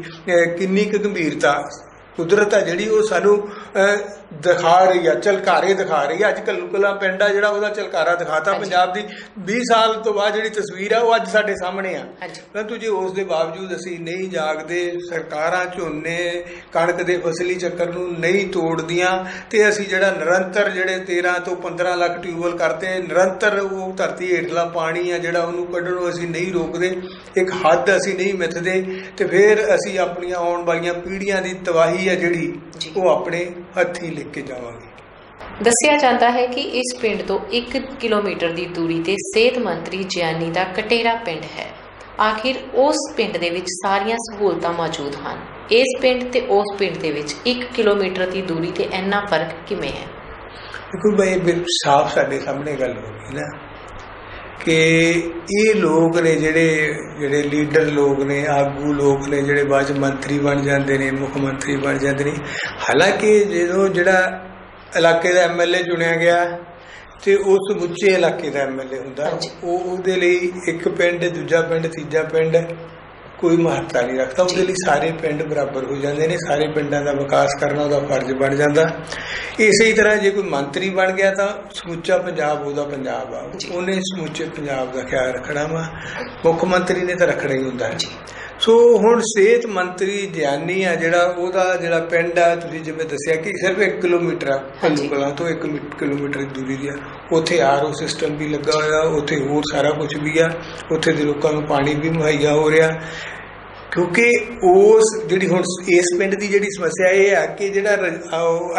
ਕਿੰਨੀ ਕੁ ਗੰਭੀਰਤਾ ਕੁਦਰਤ ਆ ਜਿਹੜੀ ਉਹ ਸਾਨੂੰ ਦਿਖਾ ਰਹੀ ਆ ਚਲਕਾਰੇ ਦਿਖਾ ਰਹੀ ਆ ਅੱਜ ਕੱਲ੍ਹ ਪਿੰਡ ਆ ਜਿਹੜਾ ਉਹਦਾ ਚਲਕਾਰਾ ਦਿਖਾਤਾ। ਪੰਜਾਬ ਦੀ। 20 ਸਾਲ ਤੋਂ ਬਾਅਦ ਜਿਹੜੀ ਤਸਵੀਰ ਆ ਉਹ ਅੱਜ ਸਾਡੇ ਸਾਹਮਣੇ ਆ। ਪਰੰਤੂ ਜੇ ਉਸ ਦੇ ਬਾਵਜੂਦ ਅਸੀਂ ਨਹੀਂ ਜਾਗਦੇ ਸਰਕਾਰਾਂ ਝੋਨੇ ਕਣਕ ਦੇ ਫਸਲੀ ਚੱਕਰ ਨੂੰ ਨਹੀਂ ਤੋੜਦੀਆਂ ਤੇ ਅਸੀਂ ਜਿਹੜਾ ਨਿਰੰਤਰ ਜਿਹੜੇ 13 ਤੋਂ 15 ਲੱਖ ਟਿਊਬਵੈਲ ਕਰਦੇ ਨਿਰੰਤਰ ਉਹ ਧਰਤੀ ਹੇਠਲਾ ਪਾਣੀ ਆ ਜਿਹੜਾ ਉਹਨੂੰ ਕੱਢਣੋਂ ਅਸੀਂ ਨਹੀਂ ਰੋਕਦੇ। ਇੱਕ ਹੱਦ ਅਸੀਂ ਨਹੀਂ ਮਿੱਥਦੇ ਤੇ ਫਿਰ ਅਸੀਂ ਆਪਣੀਆਂ ਆਉਣ ਵਾਲੀਆਂ ਪੀੜ੍ਹੀਆਂ ਦੀ ਤਬਾਹੀ ਆ ਜਿਹੜੀ। ਉਹ ਆਪਣੇ ਹੱਥੀਂ ਲਿਖ ਕੇ ਜਾਵਾਂਗੇ। ਦੱਸਿਆ ਜਾਂਦਾ ਹੈ ਕਿ ਇਸ ਪਿੰਡ ਤੋਂ 1 ਕਿਲੋਮੀਟਰ ਦੀ ਦੂਰੀ ਤੇ ਸਿਹਤ ਮੰਤਰੀ ਜਿਆਨੀ ਦਾ ਕਟੇਰਾ ਪਿੰਡ ਹੈ। ਆਖਿਰ ਉਸ ਪਿੰਡ ਦੇ ਵਿੱਚ ਸਾਰੀਆਂ ਸਹੂਲਤਾਂ ਮੌਜੂਦ ਹਨ। ਇਸ ਪਿੰਡ ਤੇ ਉਸ ਪਿੰਡ ਦੇ ਵਿੱਚ 1 ਕਿਲੋਮੀਟਰ ਦੀ ਦੂਰੀ ਤੇ ਇੰਨਾ ਫ਼ਰਕ ਕਿਵੇਂ ਹੈ? ਦੇਖੋ ਬਈ ਸਾਫ਼ ਸਾਡੇ ਸਾਹਮਣੇ ਗੱਲ ਹੋ ਗਈ ਨਾ। ਕਿ ਇਹ ਲੋਕ ਨੇ ਜਿਹੜੇ ਜਿਹੜੇ ਲੀਡਰ ਲੋਕ ਨੇ ਆਗੂ ਲੋਕ ਨੇ ਜਿਹੜੇ ਬਾਅਦ ਚ ਮੰਤਰੀ ਬਣ ਜਾਂਦੇ ਨੇ ਮੁੱਖ ਮੰਤਰੀ ਬਣ ਜਾਂਦੇ ਨੇ ਹਾਲਾਂਕਿ ਜਦੋਂ ਜਿਹੜਾ ਇਲਾਕੇ ਦਾ ਐਮਐਲਏ ਚੁਣਿਆ ਗਿਆ ਤੇ ਉਸ ਸਮੁੱਚੇ ਇਲਾਕੇ ਦਾ ਐਮਐਲਏ ਹੁੰਦਾ। ਉਹ ਉਹਦੇ ਲਈ ਇੱਕ ਪਿੰਡ ਦੂਜਾ ਪਿੰਡ ਤੀਜਾ ਪਿੰਡ ਕੋਈ ਮਹੱਤਤਾ ਨਹੀਂ ਰੱਖਦਾ ਉਹਦੇ। ਲਈ ਸਾਰੇ ਪਿੰਡ ਬਰਾਬਰ ਹੋ ਜਾਂਦੇ ਨੇ ਸਾਰੇ ਪਿੰਡਾਂ ਦਾ ਵਿਕਾਸ ਕਰਨਾ ਉਹਦਾ ਫਰਜ਼ ਬਣ ਜਾਂਦਾ ਇਸੇ ਹੀ ਤਰ੍ਹਾਂ ਜੇ ਕੋਈ ਮੰਤਰੀ ਬਣ ਗਿਆ ਤਾਂ ਸਮੁੱਚਾ ਪੰਜਾਬ ਉਹਦਾ ਪੰਜਾਬ ਆ। ਉਹਨੇ ਸਮੁੱਚੇ ਪੰਜਾਬ ਦਾ ਖਿਆਲ ਰੱਖਣਾ ਵਾ ਮੁੱਖ ਮੰਤਰੀ ਨੇ ਤਾਂ ਰੱਖਣਾ ਹੀ ਹੁੰਦਾ ਜੀ। ਸੋ ਹੁਣ ਸਿਹਤ ਮੰਤਰੀ ਗਿਆਨੀ ਆ ਜਿਹੜਾ ਉਹਦਾ ਜਿਹੜਾ ਪਿੰਡ ਆ ਤੁਸੀਂ ਜਿਵੇਂ ਦੱਸਿਆ ਕਿ ਸਿਰਫ 1 ਕਿਲੋਮੀਟਰ ਆ ਹਾਂਜੀ। ਪੱਲੂ ਕਲਾਂ ਤੋਂ 1 ਕਿਲੋਮੀਟਰ ਦੀ ਦੂਰੀ ਦੀ ਆ। ਉੱਥੇ ਆਰਓ ਸਿਸਟਮ ਵੀ ਲੱਗਾ ਹੋਇਆ ਉੱਥੇ ਹੋਰ ਸਾਰਾ ਕੁਝ ਵੀ ਆ। ਉੱਥੇ ਦੇ ਲੋਕਾਂ ਨੂੰ ਪਾਣੀ ਵੀ ਮੁਹੱਈਆ ਹੋ ਰਿਹਾ। ਕਿਉਂਕਿ ਉਸ ਜਿਹੜੀ ਹੁਣ ਇਸ ਪਿੰਡ ਦੀ ਜਿਹੜੀ ਸਮੱਸਿਆ ਇਹ ਆ ਕਿ ਜਿਹੜਾ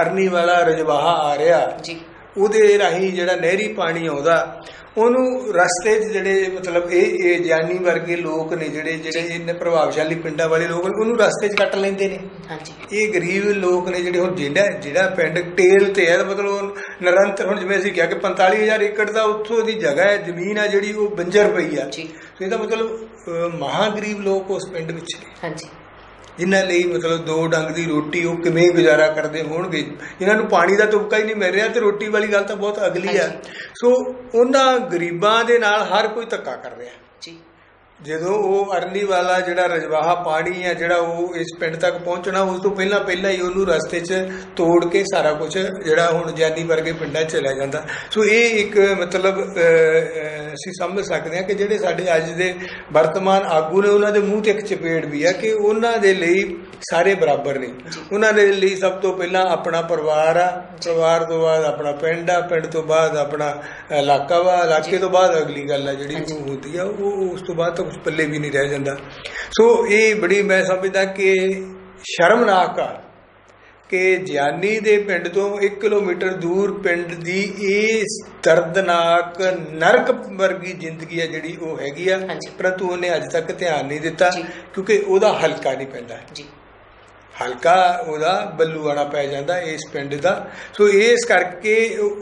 ਅਰਨੀ ਵਾਲਾ ਰਜਵਾਹਾ ਆ ਰਿਹਾ। ਜੀ। ਉਹਦੇ ਰਾਹੀਂ ਜਿਹੜਾ ਨਹਿਰੀ ਪਾਣੀ ਆਉਂਦਾ ਉਹਨੂੰ ਰਸਤੇ 'ਚ ਜਿਹੜੇ ਮਤਲਬ ਇਹ ਇਹ ਗਿਆਨੀ ਵਰਗੇ ਲੋਕ ਨੇ ਜਿਹੜੇ ਜਿਹੜੇ ਇਹਨੇ ਪ੍ਰਭਾਵਸ਼ਾਲੀ ਪਿੰਡਾਂ ਵਾਲੇ ਲੋਕ ਨੇ ਉਹਨੂੰ ਰਸਤੇ 'ਚ ਕੱਟ ਲੈਂਦੇ ਨੇ। ਹਾਂਜੀ। ਇਹ ਗਰੀਬ ਲੋਕ ਨੇ ਜਿਹੜੇ ਹੁਣ ਜਿਹੜਾ ਜਿਹੜਾ ਪਿੰਡ ਟੇਲ ਤੇ ਹੈ ਮਤਲਬ ਉਹ ਨਿਰੰਤਰ ਹੁਣ ਜਿਵੇਂ ਅਸੀਂ ਕਿਹਾ ਕਿ 45000 ਏਕੜ ਦਾ ਉੱਥੋਂ ਦੀ ਜਗ੍ਹਾ ਹੈ ਜ਼ਮੀਨ ਆ ਜਿਹੜੀ ਉਹ ਬੰਜਰ ਪਈ ਆ। ਜੀ। ਇਹਦਾ ਮਤਲਬ ਅਹ, ਮਹਾਂ ਗਰੀਬ ਲੋਕ ਉਸ ਪਿੰਡ ਵਿੱਚ ਨੇ। ਹਾਂਜੀ। ਜਿਨ੍ਹਾਂ ਲਈ ਮਤਲਬ ਦੋ ਡੰਗ ਦੀ ਰੋਟੀ ਉਹ ਕਿਵੇਂ ਗੁਜ਼ਾਰਾ ਕਰਦੇ ਹੋਣਗੇ? ਜਿਨ੍ਹਾਂ ਨੂੰ ਪਾਣੀ ਦਾ ਤੁਪਕਾ ਹੀ ਨਹੀਂ ਮਿਲ ਰਿਹਾ ਤੇ ਰੋਟੀ ਵਾਲੀ ਗੱਲ ਤਾਂ ਬਹੁਤ ਅਗਲੀ ਆ। ਸੋ ਉਹਨਾਂ ਗਰੀਬਾਂ ਦੇ ਨਾਲ ਹਰ ਕੋਈ ਧੱਕਾ ਕਰ ਰਿਹਾ। ਜੀ। ਜਦੋਂ ਉਹ ਅਰਲੀ ਵਾਲਾ ਜਿਹੜਾ ਰਜਵਾਹਾ ਪਾਣੀ ਆ, ਜਿਹੜਾ ਉਹ ਇਸ ਪਿੰਡ ਤੱਕ ਪਹੁੰਚਣਾ, ਉਸ ਤੋਂ ਪਹਿਲਾਂ ਪਹਿਲਾਂ ਹੀ ਉਹਨੂੰ ਰਸਤੇ 'ਚ ਤੋੜ ਕੇ ਸਾਰਾ ਕੁਝ ਜਿਹੜਾ ਹੁਣ ਜੈਨੀ ਵਰਗੇ ਪਿੰਡਾਂ 'ਚ ਚਲਾ ਜਾਂਦਾ। ਸੋ ਇਹ ਇੱਕ ਮਤਲਬ ਅਸੀਂ ਸਮਝ ਸਕਦੇ ਹਾਂ ਕਿ ਜਿਹੜੇ ਸਾਡੇ ਅੱਜ ਦੇ ਵਰਤਮਾਨ ਆਗੂ ਨੇ, ਉਹਨਾਂ ਦੇ ਮੂੰਹ ਤੇ ਇੱਕ ਚਪੇੜ ਵੀ ਆ ਕਿ ਉਹਨਾਂ ਦੇ ਲਈ ਸਾਰੇ ਬਰਾਬਰ ਜੀ। ਉਹਨਾਂ ਦੇ ਲਈ ਸਭ ਤੋਂ ਪਹਿਲਾਂ ਆਪਣਾ ਪਰਿਵਾਰ ਆ। ਪਰਿਵਾਰ ਤੋਂ ਬਾਅਦ ਆਪਣਾ ਪਿੰਡ ਆ। ਪਿੰਡ ਤੋਂ ਬਾਅਦ ਆਪਣਾ ਇਲਾਕਾ ਵਾ। ਇਲਾਕੇ ਤੋਂ ਬਾਅਦ ਅਗਲੀ ਗੱਲ ਆ ਜਿਹੜੀ। ਉਹ ਹੁੰਦੀ ਆ। ਉਹ ਉਸ ਤੋਂ ਬਾਅਦ ਤਾਂ ਕੁਝ ਪੱਲੇ ਵੀ ਨਹੀਂ ਰਹਿ ਜਾਂਦਾ। ਸੋ ਇਹ ਬੜੀ ਮੈਂ ਸਮਝਦਾ ਕਿ ਸ਼ਰਮਨਾਕ ਆ ਕਿ ਜਿਆਨੀ ਦੇ ਪਿੰਡ ਤੋਂ 1 ਕਿਲੋਮੀਟਰ ਦੂਰ ਪਿੰਡ ਦੀ ਇਹ ਦਰਦਨਾਕ ਨਰਕ ਵਰਗੀ ਜ਼ਿੰਦਗੀ ਹੈ ਜਿਹੜੀ ਉਹ ਹੈਗੀ ਆ। ਪਰੰਤੂ ਉਹਨੇ ਅੱਜ ਤੱਕ ਧਿਆਨ ਨਹੀਂ ਦਿੱਤਾ। ਕਿਉਂਕਿ ਉਹਦਾ ਹਲਕਾ ਨਹੀਂ ਪੈਂਦਾ। ਜੀ। ਹਲਕਾ ਉਹਦਾ ਬੱਲੂਆਣਾ ਪੈ ਜਾਂਦਾ ਇਸ ਪਿੰਡ ਦਾ। ਸੋ ਇਸ ਕਰਕੇ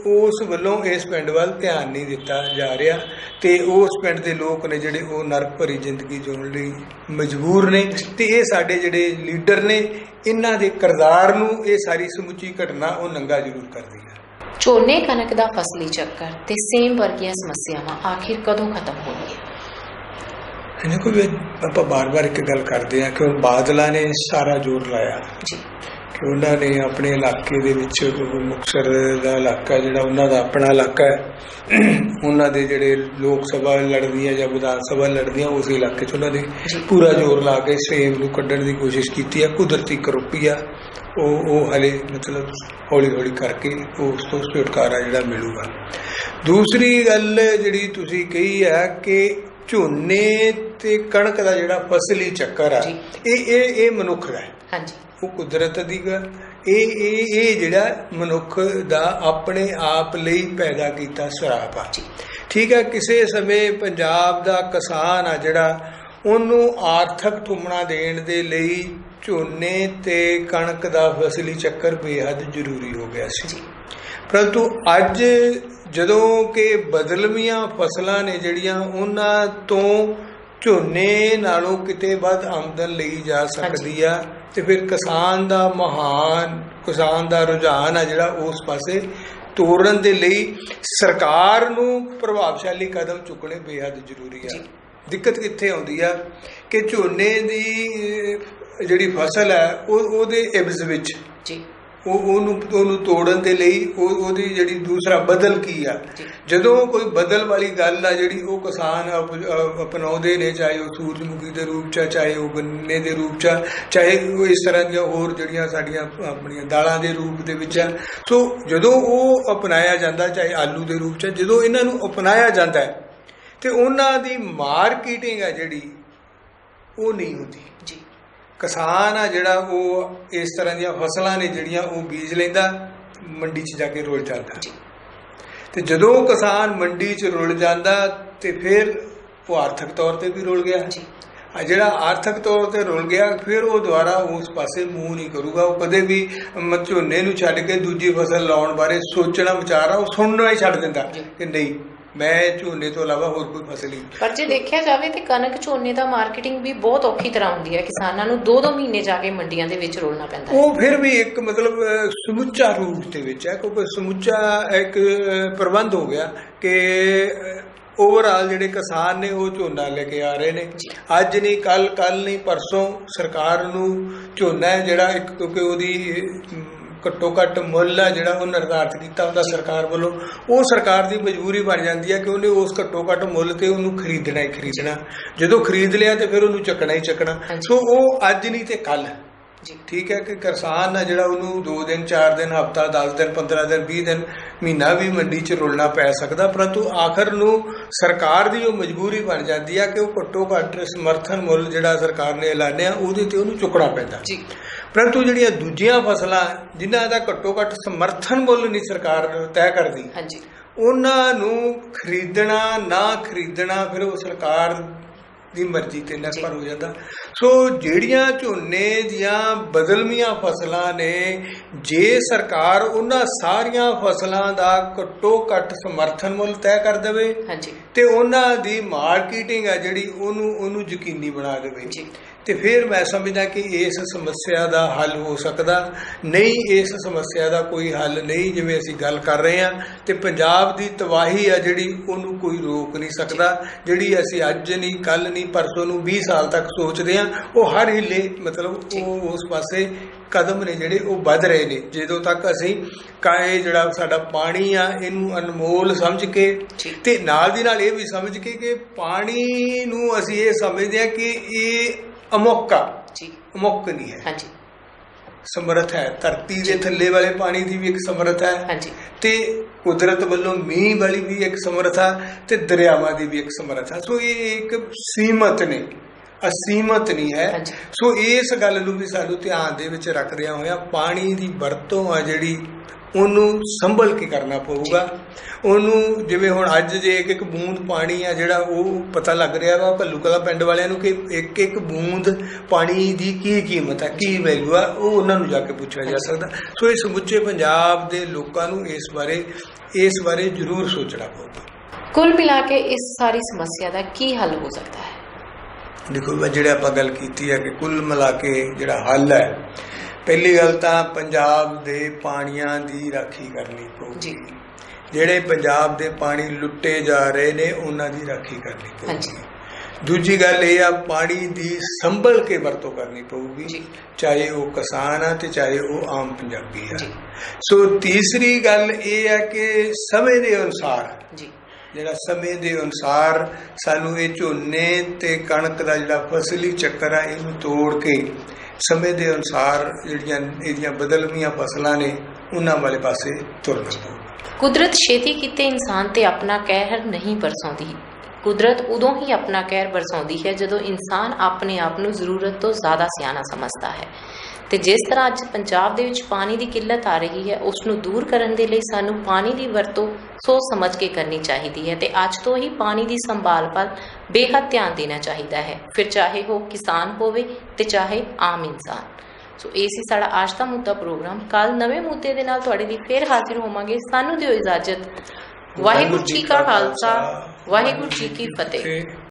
ਉਸ ਵੱਲੋਂ ਇਸ ਪਿੰਡ ਵੱਲ ਧਿਆਨ ਨਹੀਂ ਦਿੱਤਾ ਜਾ ਰਿਹਾ ਤੇ ਉਸ ਪਿੰਡ ਦੇ ਲੋਕ ਨੇ ਜਿਹੜੇ ਉਹ ਨਰਕ ਭਰੀ ਜ਼ਿੰਦਗੀ ਜਿਉਣ ਲਈ ਮਜਬੂਰ ਨੇ ਤੇ ਇਹ ਸਾਡੇ ਜਿਹੜੇ ਲੀਡਰ ਨੇ, ਇਹਨਾਂ ਦੇ ਕਿਰਦਾਰ ਨੂੰ ਇਹ ਸਾਰੀ ਸਮੁੱਚੀ ਘਟਨਾ ਉਹ ਨੰਗਾ ਜ਼ਰੂਰ ਕਰਦੀ ਹੈ। ਝੋਨੇ ਕਣਕ ਦਾ ਫਸਲੀ ਚੱਕਰ ਤੇ ਸੇਮ ਵਰਗੀਆਂ ਸਮੱਸਿਆਵਾਂ ਆਖਿਰ ਕਦੋਂ ਖਤਮ ਹੋਣਗੀਆਂ? ਇਹਨਾਂ ਕੋਈ ਆਪਾਂ ਬਾਰ-ਬਾਰ ਇੱਕ ਗੱਲ ਕਰਦੇ ਆ ਕਿ ਉਹ ਬਾਦਲਾਂ ਨੇ ਸਾਰਾ ਜ਼ੋਰ ਲਾਇਆ। ਜੀ। ਕਿ ਉਹਨਾਂ ਨੇ ਆਪਣੇ ਇਲਾਕੇ ਦੇ ਵਿੱਚ ਉਹ ਮੁਕਤਸਰ ਦਾ ਇਲਾਕਾ ਜਿਹੜਾ ਉਹਨਾਂ ਦਾ ਆਪਣਾ ਇਲਾਕਾ ਹੈ ਉਹਨਾਂ ਦੇ ਜਿਹੜੇ ਲੋਕ ਸਭਾ ਲੜਦੀਆਂ ਜਾਂ ਵਿਧਾਨ ਸਭਾ ਲੜਦੀਆਂ ਉਸ ਇਲਾਕੇ 'ਚ ਉਹਨਾਂ ਨੇ। ਪੂਰਾ ਜ਼ੋਰ ਲਾ ਕੇ ਸੇਮ ਨੂੰ ਕੱਢਣ ਦੀ ਕੋਸ਼ਿਸ਼ ਕੀਤੀ ਹੈ। ਕੁਦਰਤੀ ਕਰੋਪੀ ਆ। ਉਹ ਉਹ ਹਲੇ ਮਤਲਬ ਹੌਲੀ ਹੌਲੀ ਕਰਕੇ ਉਸ ਤੋਂ ਛੁਟਕਾਰਾ ਜਿਹੜਾ ਮਿਲੂਗਾ। ਦੂਸਰੀ ਗੱਲ ਜਿਹੜੀ ਤੁਸੀਂ ਕਹੀ ਹੈ ਕਿ ਝੋਨੇ ਤੇ ਕਣਕ ਦਾ ਜਿਹੜਾ ਫਸਲੀ ਚੱਕਰ ਆ। ਇਹ ਇਹ ਇਹ ਮਨੁੱਖ ਦਾ ਹੈ। ਹਾਂਜੀ। ਉਹ ਕੁਦਰਤ ਦੀ ਗੱਲ ਇਹ ਇਹ ਇਹ ਜਿਹੜਾ ਮਨੁੱਖ ਦਾ ਆਪਣੇ ਆਪ ਲਈ ਪੈਦਾ ਕੀਤਾ ਸਰਾਪ ਆ। ਜੀ। ਠੀਕ ਹੈ ਕਿਸੇ ਸਮੇਂ ਪੰਜਾਬ ਦਾ ਕਿਸਾਨ ਆ ਜਿਹੜਾ ਉਹਨੂੰ ਆਰਥਿਕ ਠੁੰਮਣਾ ਦੇਣ ਦੇ ਲਈ ਝੋਨੇ ਤੇ ਕਣਕ ਦਾ ਫਸਲੀ ਚੱਕਰ ਬੇਹੱਦ ਜ਼ਰੂਰੀ ਹੋ ਗਿਆ ਸੀ। ਪਰੰਤੂ ਅੱਜ ਜਦੋਂ ਕਿ ਬਦਲਵੀਆਂ ਫਸਲਾਂ ਨੇ ਜਿਹੜੀਆਂ ਉਹਨਾਂ ਤੋਂ ਝੋਨੇ ਨਾਲੋਂ ਕਿਤੇ ਵੱਧ ਆਮਦਨ ਲਈ ਜਾ ਸਕਦੀ ਆ ਤੇ ਫਿਰ ਕਿਸਾਨ ਦਾ ਮਹਾਨ ਕਿਸਾਨ ਦਾ ਰੁਝਾਨ ਆ ਜਿਹੜਾ ਉਸ ਪਾਸੇ ਤੋਰਨ ਦੇ ਲਈ ਸਰਕਾਰ ਨੂੰ ਪ੍ਰਭਾਵਸ਼ਾਲੀ ਕਦਮ ਚੁੱਕਣੇ ਬੇहद ਜ਼ਰੂਰੀ ਆ। ਦਿੱਕਤ ਕਿੱਥੇ ਆਉਂਦੀ ਆ ਕਿ ਝੋਨੇ ਦੀ ਜਿਹੜੀ ਫਸਲ ਹੈ ਉਹ ਉਹਦੇ ਇਬਜ਼ ਵਿੱਚ ਜੀ ਉਹ ਉਹਨੂੰ ਉਹਨੂੰ ਤੋੜਨ ਦੇ ਲਈ ਉਹ ਉਹਦੀ ਜਿਹੜੀ ਦੂਸਰਾ ਬਦਲ ਕੀ ਆ। ਜਦੋਂ ਕੋਈ ਬਦਲ ਵਾਲੀ ਗੱਲ ਆ ਜਿਹੜੀ ਉਹ ਕਿਸਾਨ ਅਪਣਾਉਂਦੇ ਨੇ ਚਾਹੇ ਉਹ ਸੂਰਜਮੁਖੀ ਦੇ ਰੂਪ ਚ ਚਾਹੇ ਉਹ ਗੰਨੇ ਦੇ ਰੂਪ ਚ ਚਾਹੇ ਉਹ ਇਸ ਤਰ੍ਹਾਂ ਦੀਆਂ ਹੋਰ ਜਿਹੜੀਆਂ ਸਾਡੀਆਂ ਆਪਣੀਆਂ ਦਾਲਾਂ ਦੇ ਰੂਪ ਦੇ ਵਿੱਚ ਆ। ਸੋ ਜਦੋਂ ਉਹ ਅਪਣਾਇਆ ਜਾਂਦਾ ਚਾਹੇ ਆਲੂ ਦੇ ਰੂਪ ਚ ਜਦੋਂ ਇਹਨਾਂ ਨੂੰ ਅਪਣਾਇਆ ਜਾਂਦਾ ਤੇ ਉਹਨਾਂ ਦੀ ਮਾਰਕੀਟਿੰਗ ਆ ਜਿਹੜੀ ਉਹ ਨਹੀਂ ਹੁੰਦੀ। ਕਿਸਾਨ ਆ ਜਿਹੜਾ ਉਹ ਇਸ ਤਰ੍ਹਾਂ ਦੀਆਂ ਫਸਲਾਂ ਨੇ ਜਿਹੜੀਆਂ ਉਹ ਬੀਜ ਲੈਂਦਾ ਮੰਡੀ 'ਚ ਜਾ ਕੇ ਰੁਲ ਜਾਂਦਾ। ਤੇ ਜਦੋਂ ਕਿਸਾਨ ਮੰਡੀ 'ਚ ਰੁਲ ਜਾਂਦਾ ਤੇ ਫਿਰ ਉਹ ਆਰਥਿਕ ਤੌਰ ਤੇ ਵੀ ਰੁਲ ਗਿਆ। ਆ ਜਿਹੜਾ ਆਰਥਿਕ ਤੌਰ ਤੇ ਰੁਲ ਗਿਆ ਫਿਰ ਉਹ ਦੁਬਾਰਾ ਉਸ ਪਾਸੇ ਮੂੰਹ ਨਹੀਂ ਕਰੂਗਾ। ਉਹ ਕਦੇ ਵੀ ਝੋਨੇ ਨੂੰ ਛੱਡ ਕੇ ਦੂਜੀ ਫਸਲ ਲਾਉਣ ਬਾਰੇ ਸੋਚਣਾ ਵਿਚਾਰਾ ਉਹ ਸੁਣਨਾ ਹੀ ਛੱਡ ਦਿੰਦਾ। ਕਿ ਨਹੀਂ ਮੈਂ ਝੋਨੇ ਤੋਂ ਇਲਾਵਾ ਹੋਰ ਕੋਈ ਫਸਲ ਹੀ ਪਰ ਜੇ ਦੇਖਿਆ ਜਾਵੇ ਤੇ ਕਣਕ ਝੋਨੇ ਦਾ ਮਾਰਕੀਟਿੰਗ ਵੀ ਬਹੁਤ ਔਖੀ ਤਰ੍ਹਾਂ ਹੁੰਦੀ ਹੈ। ਕਿਸਾਨਾਂ ਨੂੰ 2-2 ਮਹੀਨੇ ਜਾ ਕੇ ਮੰਡੀਆਂ ਦੇ ਵਿੱਚ ਰੋਲਣਾ ਪੈਂਦਾ ਹੈ। ਉਹ ਫਿਰ ਵੀ ਇੱਕ ਮਤਲਬ ਸਮੁੱਚਾ ਰੂਪ ਦੇ ਵਿੱਚ ਹੈ ਕਿਉਂਕਿ ਸਮੁੱਚਾ ਇੱਕ ਪ੍ਰਬੰਧ ਹੋ ਗਿਆ ਕਿ ਓਵਰਆਲ ਜਿਹੜੇ ਕਿਸਾਨ ਨੇ ਉਹ ਝੋਨਾ ਲੈ ਕੇ ਆ ਰਹੇ ਨੇ। ਅੱਜ ਨਹੀਂ ਕੱਲ ਕੱਲ ਨਹੀਂ ਪਰਸੋਂ ਸਰਕਾਰ ਨੂੰ ਝੋਨਾ ਜਿਹੜਾ ਇੱਕ ਕਿਉਂਕਿ ਉਹਦੀ ਘੱਟੋ ਘੱਟ ਮੁੱਲ ਹੈ ਜਿਹੜਾ ਉਹ ਨਿਰਧਾਰਿਤ ਕੀਤਾ ਹੁੰਦਾ ਸਰਕਾਰ ਵੱਲੋਂ ਉਹ ਸਰਕਾਰ ਦੀ ਮਜਬੂਰੀ ਬਣ ਜਾਂਦੀ ਹੈ ਕਿ ਉਹਨੇ ਉਸ ਘੱਟੋ ਘੱਟ ਮੁੱਲ ਤੇ ਉਹਨੂੰ ਖਰੀਦਣਾ ਹੀ ਖਰੀਦਣਾ। ਜਦੋਂ ਖਰੀਦ ਲਿਆ ਤੇ ਫਿਰ ਉਹਨੂੰ ਚੱਕਣਾ ਹੀ ਚੱਕਣਾ। ਸੋ ਉਹ ਅੱਜ ਨਹੀਂ ਤੇ ਕੱਲ ਜੀ। ਠੀਕ ਹੈ ਕਿ ਕਿਸਾਨ ਆ ਜਿਹੜਾ ਉਹਨੂੰ 2 ਦਿਨ 4 ਦਿਨ ਹਫਤਾ 10 ਦਿਨ 15 ਦਿਨ 20 ਦਿਨ ਮਹੀਨਾ ਵੀ ਮੰਡੀ 'ਚ ਰੁਲਣਾ ਪੈ ਸਕਦਾ ਪਰੰਤੂ ਆਖਰ ਨੂੰ ਸਰਕਾਰ ਦੀ ਉਹ ਮਜਬੂਰੀ ਬਣ ਜਾਂਦੀ ਆ ਕਿ ਉਹ ਘੱਟੋ ਘੱਟ ਸਮਰਥਨ ਮੁੱਲ ਜਿਹੜਾ ਸਰਕਾਰ ਨੇ ਐਲਾਨਿਆ ਉਹਦੇ ਤੇ ਉਹਨੂੰ ਚੁੱਕਣਾ ਪੈਂਦਾ। ਜੀ। ਪਰੰਤੂ ਜਿਹੜੀਆਂ ਦੂਜੀਆਂ ਫਸਲਾਂ ਜਿਨ੍ਹਾਂ ਦਾ ਘੱਟੋ ਘੱਟ ਸਮਰਥਨ ਮੁੱਲ ਨਹੀਂ ਸਰਕਾਰ ਤੈਅ ਕਰਦੀ ਹਾਂਜੀ। ਉਹਨਾਂ ਨੂੰ ਖਰੀਦਣਾ ਨਾ ਖਰੀਦਣਾ ਫਿਰ ਉਹ ਸਰਕਾਰ ਦੀ ਮਰਜ਼ੀ ਤੇ ਨਿਰਭਰ ਹੋ ਜਾਂਦਾ। ਸੋ ਜਿਹੜੀਆਂ ਝੋਨੇ ਦੀਆਂ ਬਦਲਮੀਆਂ ਫਸਲਾਂ ਨੇ ਜੇ ਸਰਕਾਰ ਉਹਨਾਂ ਸਾਰੀਆਂ ਫਸਲਾਂ ਦਾ ਘੱਟੋ ਘੱਟ ਸਮਰਥਨ ਮੁੱਲ ਤੈਅ ਕਰ ਦੇਵੇ ਹਾਂਜੀ। ਤੇ ਉਹਨਾਂ ਦੀ ਮਾਰਕੀਟਿੰਗ ਆ ਜਿਹੜੀ ਉਹਨੂੰ ਉਹਨੂੰ ਯਕੀਨੀ ਬਣਾ ਦੇਵੇ। ਜੀ। ਤੇ ਫਿਰ ਮੈਂ ਸਮਝਦਾ ਕਿ ਇਸ ਸਮੱਸਿਆ ਦਾ ਹੱਲ ਹੋ ਸਕਦਾ। ਨਹੀਂ ਇਸ ਸਮੱਸਿਆ ਦਾ ਕੋਈ ਹੱਲ ਨਹੀਂ ਜਿਵੇਂ ਅਸੀਂ ਗੱਲ ਕਰ ਰਹੇ ਹਾਂ ਤੇ ਪੰਜਾਬ ਦੀ ਤਬਾਹੀ ਆ ਜਿਹੜੀ ਉਹਨੂੰ ਕੋਈ ਰੋਕ ਨਹੀਂ ਸਕਦਾ। ਜਿਹੜੀ ਅਸੀਂ ਅੱਜ ਨਹੀਂ ਕੱਲ ਨਹੀਂ ਪਰਸੋਂ ਨੂੰ 20 ਸਾਲ ਤੱਕ ਸੋਚਦੇ ਹਾਂ ਉਹ ਹਰ ਹਿੱਲੇ ਮਤਲਬ ਉਹ ਉਸ ਪਾਸੇ ਕਦਮ ਨੇ ਜਿਹੜੇ ਉਹ ਵੱਧ ਰਹੇ ਨੇ। ਜਦੋਂ ਤੱਕ ਅਸੀਂ ਕਾਏ ਜਿਹੜਾ ਸਾਡਾ ਪਾਣੀ ਆ ਇਹਨੂੰ ਅਨਮੋਲ ਸਮਝ ਕੇ। ਤੇ ਨਾਲ ਦੀ ਨਾਲ ਇਹ ਵੀ ਸਮਝ ਕੇ ਕਿ ਪਾਣੀ ਨੂੰ ਅਸੀਂ ਇਹ ਸਮਝਦੇ ਹਾਂ ਕਿ ਇਹ ਅਮੋਕਾ। ਜੀ। ਮੁੱਕ ਨਹੀਂ ਹੈ। ਹਾਂਜੀ। ਸਮਰੱਥ ਹੈ। ਧਰਤੀ ਦੇ ਥੱਲੇ ਵਾਲੇ ਪਾਣੀ ਦੀ ਵੀ ਇੱਕ ਸਮਰੱਥ ਹੈ। ਹਾਂਜੀ। ਤੇ ਕੁਦਰਤ ਵੱਲੋਂ ਮੀਂਹ ਵਾਲੀ ਵੀ ਇੱਕ ਸਮਰੱਥਾ ਤੇ ਦਰਿਆਵਾਂ ਦੀ ਵੀ ਇੱਕ ਸਮਰੱਥਾ। ਸੋ ਇਹ ਇੱਕ ਸੀਮਤ ਨੇ। ਅਸੀਮਤ ਨਹੀਂ ਹੈ। ਸੋ ਇਸ ਗੱਲ ਨੂੰ ਵੀ ਸਾਨੂੰ ਧਿਆਨ ਦੇ ਵਿੱਚ ਰੱਖਦਿਆਂ ਹੋਇਆਂ ਪਾਣੀ ਦੀ ਵਰਤੋਂ ਆ ਜਿਹੜੀ ਉਹਨੂੰ ਸੰਭਲ ਕੇ ਕਰਨਾ ਪਊਗਾ। ਉਹਨੂੰ ਜਿਵੇਂ ਹੁਣ ਅੱਜ ਜੇ ਇੱਕ ਇੱਕ ਬੂੰਦ ਪਾਣੀ ਆ ਜਿਹੜਾ ਉਹ ਪਤਾ ਲੱਗ ਰਿਹਾ ਵਾ ਭੱਲੂ ਕਲਾਂ ਪਿੰਡ ਵਾਲਿਆਂ ਨੂੰ ਕਿ ਇੱਕ ਇੱਕ ਬੂੰਦ ਪਾਣੀ ਦੀ ਕੀ ਕੀਮਤ ਹੈ ਕੀ ਵੈਲਿਊ ਆ ਉਹ ਉਹਨਾਂ ਨੂੰ ਜਾ ਕੇ ਪੁੱਛਿਆ ਜਾ ਸਕਦਾ। ਸੋ ਇਹ ਸਮੁੱਚੇ ਪੰਜਾਬ ਦੇ ਲੋਕਾਂ ਨੂੰ ਇਸ ਬਾਰੇ ਇਸ ਬਾਰੇ ਜ਼ਰੂਰ ਸੋਚਣਾ ਪਊਗਾ। ਕੁੱਲ ਮਿਲਾ ਕੇ ਇਸ ਸਾਰੀ ਸਮੱਸਿਆ ਦਾ ਕੀ ਹੱਲ ਹੋ ਸਕਦਾ ਹੈ? ਦੇਖੋ ਜਿਹੜੇ ਆਪਾਂ ਗੱਲ ਕੀਤੀ ਹੈ ਕਿ ਕੁੱਲ ਮਿਲਾ ਕੇ ਜਿਹੜਾ ਹੱਲ ਹੈ ਪਹਿਲੀ ਗੱਲ ਤਾਂ ਪੰਜਾਬ ਦੇ ਪਾਣੀਆਂ ਦੀ ਰਾਖੀ ਕਰਨੀ ਪਊਗੀ ਜੀ ਜਿਹੜੇ ਪੰਜਾਬ ਦੇ ਪਾਣੀ ਲੁੱਟੇ ਜਾ ਰਹੇ ਨੇ ਉਹਨਾਂ ਦੀ ਰਾਖੀ ਕਰਨੀ। ਪਊਗੀ ਦੂਜੀ ਗੱਲ ਇਹ ਆ ਪਾਣੀ ਦੀ ਸੰਭਲ ਕੇ ਵਰਤੋਂ ਕਰਨੀ ਪਊਗੀ। ਚਾਹੇ ਉਹ ਕਿਸਾਨ ਆ ਤੇ ਚਾਹੇ ਉਹ ਆਮ ਪੰਜਾਬੀ ਆ। ਸੋ ਤੀਸਰੀ ਗੱਲ ਇਹ ਆ ਕਿ ਸਮੇਂ ਦੇ ਅਨੁਸਾਰ ਜੀ ਜਿਹੜਾ ਸਮੇਂ ਦੇ ਅਨੁਸਾਰ ਸਾਨੂੰ ਇਹ ਝੋਨੇ ਤੇ ਕਣਕ ਦਾ ਜਿਹੜਾ ਫਸਲੀ ਚੱਕਰ ਆ ਇਹਨੂੰ ਤੋੜ ਕੇ ਸਮੇਂ ਦੇ ਅਨੁਸਾਰ ਜਿਹੜੀਆਂ ਇਹਦੀਆਂ ਬਦਲਵੀਆਂ ਫਸਲਾਂ ਨੇ, ਉਹਨਾਂ ਵਾਲੇ ਪਾਸੇ ਤੁਰਨਾ ਪਊਗਾ ਕੁਦਰਤ ਛੇਤੀ ਕੀਤੇ ਇਨਸਾਨ ਤੇ ਆਪਣਾ ਕਹਿਰ ਨਹੀਂ ਬਰਸਾਉਂਦੀ। ਕੁਦਰਤ ਉਦੋਂ ਹੀ ਆਪਣਾ ਕਹਿਰ ਬਰਸਾਉਂਦੀ ਹੈ ਜਦੋਂ ਇਨਸਾਨ ਆਪਣੇ ਆਪ ਨੂੰ ਜ਼ਰੂਰਤ ਤੋਂ ਜ਼ਿਆਦਾ ਸਿਆਣਾ ਸਮਝਦਾ ਹੈ। ਤੇ ਜਿਸ ਤਰ੍ਹਾਂ ਅੱਜ ਪੰਜਾਬ ਦੇ ਵਿੱਚ ਪਾਣੀ ਦੀ ਕਿੱਲਤ ਆ ਰਹੀ ਹੈ ਉਸ ਨੂੰ ਦੂਰ ਕਰਨ ਦੇ ਲਈ ਸਾਨੂੰ ਪਾਣੀ ਦੀ ਵਰਤੋਂ ਸੋਚ ਸਮਝ ਕੇ ਕਰਨੀ ਚਾਹੀਦੀ ਹੈ ਤੇ ਅੱਜ ਤੋਂ ਹੀ ਪਾਣੀ ਦੀ ਸੰਭਾਲ ਵੱਲ ਬੇਹੱਦ ਧਿਆਨ ਦੇਣਾ ਚਾਹੀਦਾ ਹੈ। ਫਿਰ ਚਾਹੇ ਉਹ ਕਿਸਾਨ ਹੋਵੇ ਤੇ ਚਾਹੇ ਆਮ ਇਨਸਾਨ। ਸੋ ਇਹ ਸੀ ਸਾਡਾ ਅੱਜ ਦਾ ਮੁੱਦਾ ਪ੍ਰੋਗਰਾਮ। ਕੱਲ ਨਵੇਂ ਮੁੱਦੇ ਦੇ ਨਾਲ ਤੁਹਾਡੇ ਲਈ ਫੇਰ ਹਾਜ਼ਰ ਹੋਵਾਂਗੇ। ਸਾਨੂੰ ਦਿਓ ਇਜਾਜ਼ਤ। ਵਾਹਿਗੁਰੂ ਜੀ ਕਾ ਖਾਲਸਾ। ਵਾਹਿਗੁਰੂ ਜੀ ਕੀ ਫਤਿਹ।